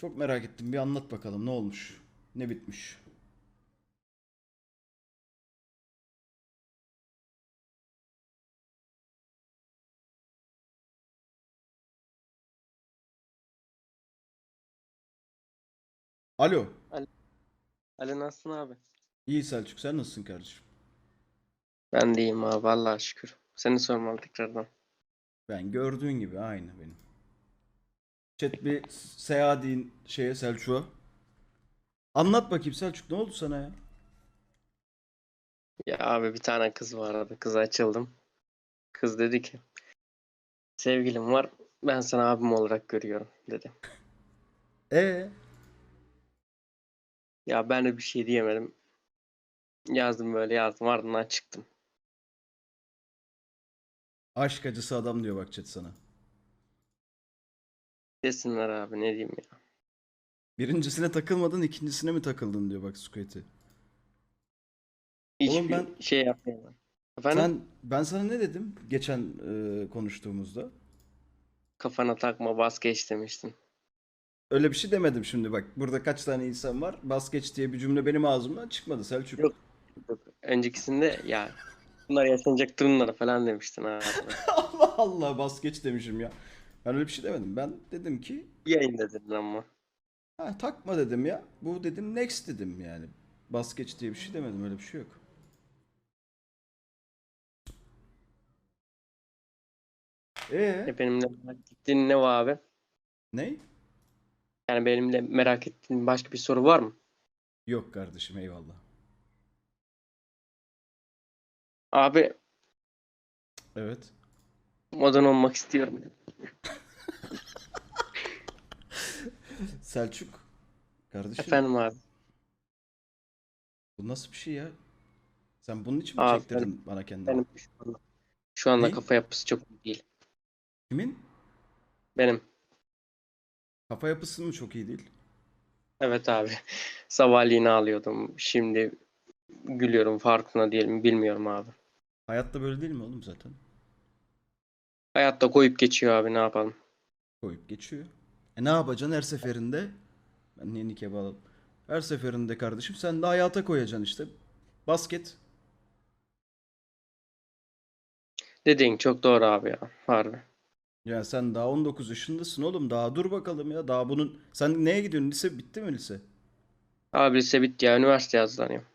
Çok merak ettim. Bir anlat bakalım ne olmuş? Ne bitmiş? Alo. Ali nasılsın abi? İyi Selçuk sen nasılsın kardeşim? Ben de iyiyim abi Allah'a şükür. Seni sormalı tekrardan. Ben gördüğün gibi aynı benim. Chat bir seyahat deyin şeye Selçuk'a. Anlat bakayım Selçuk ne oldu sana ya? Ya abi bir tane kız vardı. Kıza açıldım. Kız dedi ki sevgilim var ben sana abim olarak görüyorum dedi. E Ya ben de bir şey diyemedim. Yazdım böyle yazdım ardından çıktım. aşk acısı adam diyor bak chat sana. Desinler abi ne diyeyim ya. Birincisine takılmadın ikincisine mi takıldın diyor bak Squid'i. Hiçbir Oğlum ben- şey yapmayalım. Efendim Sen ben sana ne dedim geçen e, konuştuğumuzda? kafana takma bas geç demiştin. Öyle bir şey demedim şimdi bak. Burada kaç tane insan var? Bas geç diye bir cümle benim ağzımdan çıkmadı Selçuk. Yok. Yok, Öncekisinde ya bunlar yaşanacak durumlar falan demiştin abi. Allah Allah bas geç demişim ya. Ben öyle bir şey demedim. Ben dedim ki Bir yayında dedin ama. ha, takma dedim ya. Bu dedim next dedim yani. Bas geç diye bir şey demedim. Öyle bir şey yok. Ee, E, Benimle merak ettiğin ne var abi? ne? Yani benimle merak ettiğin başka bir soru var mı? Yok kardeşim eyvallah. Abi Evet. Modern olmak istiyorum. Selçuk. Kardeşim Efendim abi. bu nasıl bir şey ya? Sen bunun için mi Abi, çektirdin bana kendini? Benim şu anda, şu anda Ne? kafa yapısı çok iyi değil. Kimin? Benim. Kafa yapısı mı çok iyi değil? Evet abi. Sabahleyin ağlıyordum. Şimdi gülüyorum. Farkına diyelim. Bilmiyorum abi. Hayatta böyle değil mi oğlum zaten? Hayatta koyup geçiyor abi. Ne yapalım? Koyup geçiyor. E ne yapacaksın her seferinde? Ben niye nike bağladım? Her seferinde kardeşim sen de hayata koyacaksın işte. Basket. Dediğin çok doğru abi ya. Harbi. Ya sen daha 19 yaşındasın oğlum. Daha dur bakalım ya. Daha bunun... Sen neye gidiyorsun? Lise bitti mi lise? Abi lise bitti ya. Üniversite hazırlanıyorum.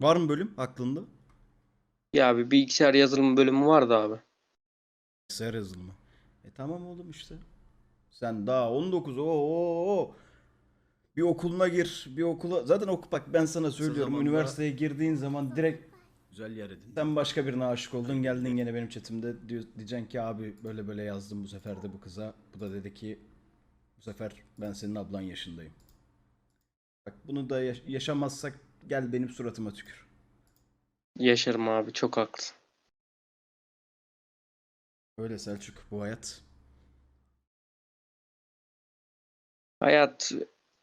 Var mı bölüm aklında? Ya bir bilgisayar yazılımı bölümü vardı abi. Bilgisayar yazılımı. E tamam oğlum işte. Sen daha 19. Oo, oo, oo. Bir okuluna gir. Bir okula. Zaten oku bak ben sana söylüyorum. zamanda- Üniversiteye girdiğin zaman direkt Güzel yer edin. sen başka birine aşık oldun. Geldin gene benim chatimde diyor, diyeceksin ki abi böyle böyle yazdım bu sefer de bu kıza. Bu da dedi ki bu sefer ben senin ablan yaşındayım. Bak bunu da yaş- yaşamazsak gel benim suratıma tükür. Yaşarım abi. Çok haklısın. Öyle Selçuk bu hayat. Hayat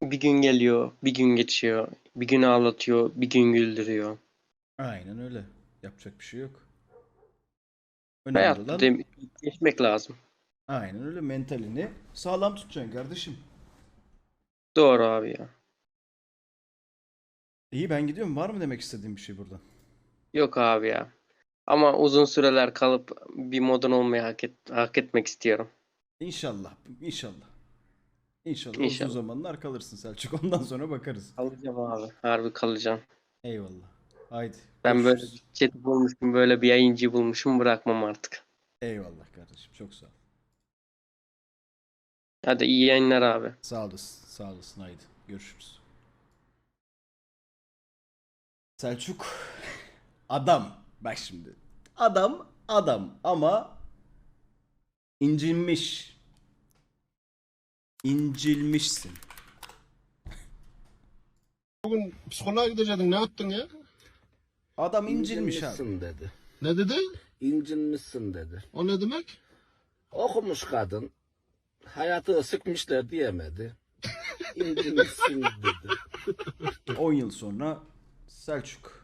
bir gün geliyor, bir gün geçiyor, bir gün ağlatıyor, bir gün güldürüyor. Aynen öyle. Yapacak bir şey yok. Önemli Hayat olan dem- geçmek lazım. aynen öyle mentalini sağlam tutacaksın kardeşim. Doğru abi ya. İyi ben gidiyorum. Var mı demek istediğim bir şey burada? Yok abi ya. Ama uzun süreler kalıp bir modern olmayı hak, et, hak etmek istiyorum. İnşallah. İnşallah. İnşallah, İnşallah. uzun zamanlar kalırsın Selçuk. Ondan sonra bakarız. Kalacağım abi. Harbi kalacağım. Eyvallah. Haydi. Ben böyle görüşürüz. bir chat bulmuşum, böyle bir yayıncı bulmuşum bırakmam artık. Eyvallah kardeşim. Çok sağ ol. Hadi iyi yayınlar abi. Sağ olasın. Sağ olasın. Haydi. Görüşürüz. Selçuk adam. Bak şimdi. Adam adam ama incinmiş. İncilmişsin. Bugün psikoloğa gidecektin ne yaptın ya? Adam incilmiş abi. İncinmişsin dedi. Ne dedi? İncinmişsin dedi. O ne demek? Okumuş kadın. Hayatı sıkmışlar diyemedi. İncinmişsin dedi. 10 yıl sonra Selçuk.